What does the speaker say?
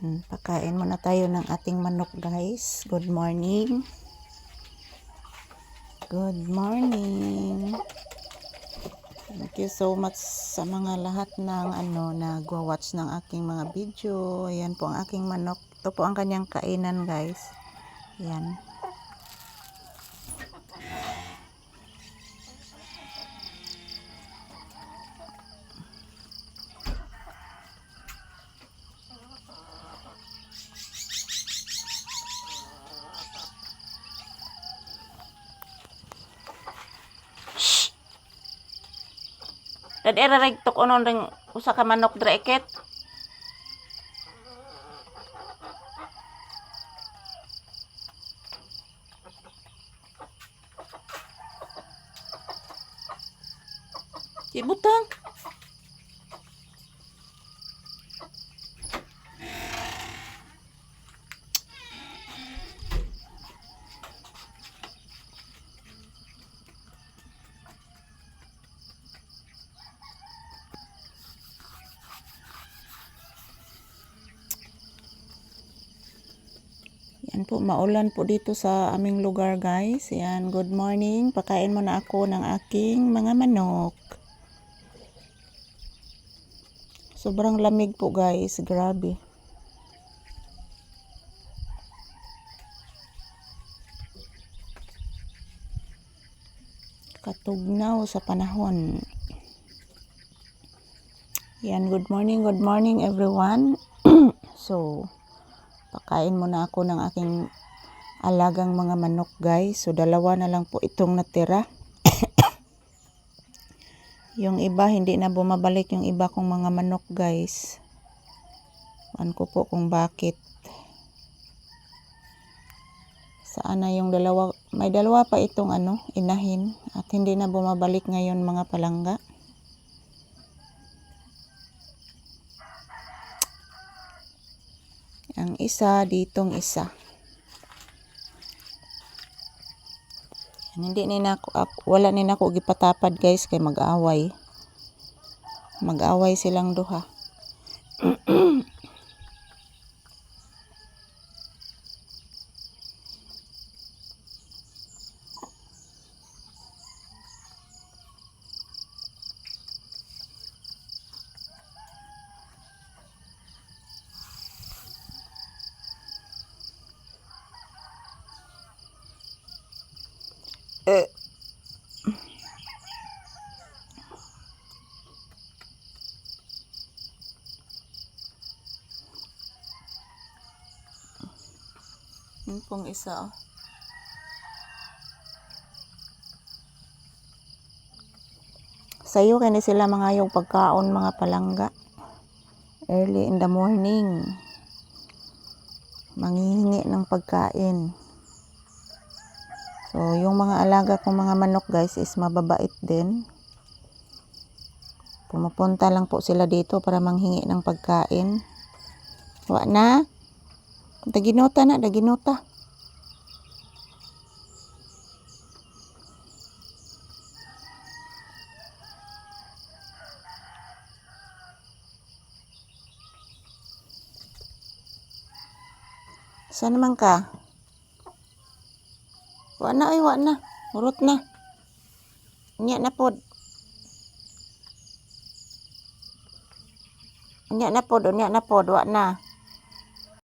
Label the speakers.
Speaker 1: Yan, pakain muna tayo ng ating manok guys. Good morning. Good morning. Thank you so much sa mga lahat ng ano nagwa-watch ng aking mga video. Ayan po ang aking manok. Ito po ang kanyang kainan guys. Ayan. Dad era reg tok onon ring usa ka manok dra iket. Ibutang. Yan po, maulan po dito sa aming lugar guys. Yan, good morning. Pakain mo na ako ng aking mga manok. Sobrang lamig po guys, grabe. Katugnaw sa panahon. Yan, good morning, good morning everyone. so, pakain muna ako ng aking alagang mga manok guys. So dalawa na lang po itong natira. yung iba hindi na bumabalik yung iba kong mga manok guys. An ko po kung bakit. Saan na yung dalawa, may dalawa pa itong ano, inahin at hindi na bumabalik ngayon mga palangga. Ang isa, ditong isa. Yan, Hindi ni nako ak- wala ni nako gipatapad guys kay mag-away. Mag-away silang duha. Yun pong isa oh. Sayo kani sila mga yung pagkaon mga palangga. Early in the morning. Manghihingi ng pagkain. So, yung mga alaga kong mga manok guys is mababait din. Pumupunta lang po sila dito para manghingi ng pagkain. Wa na. Daginota na, daginota. Saan naman ka? Wa na ay wa na. Urot na. Unya na pod. Unya na pod, unya na pod, wa na.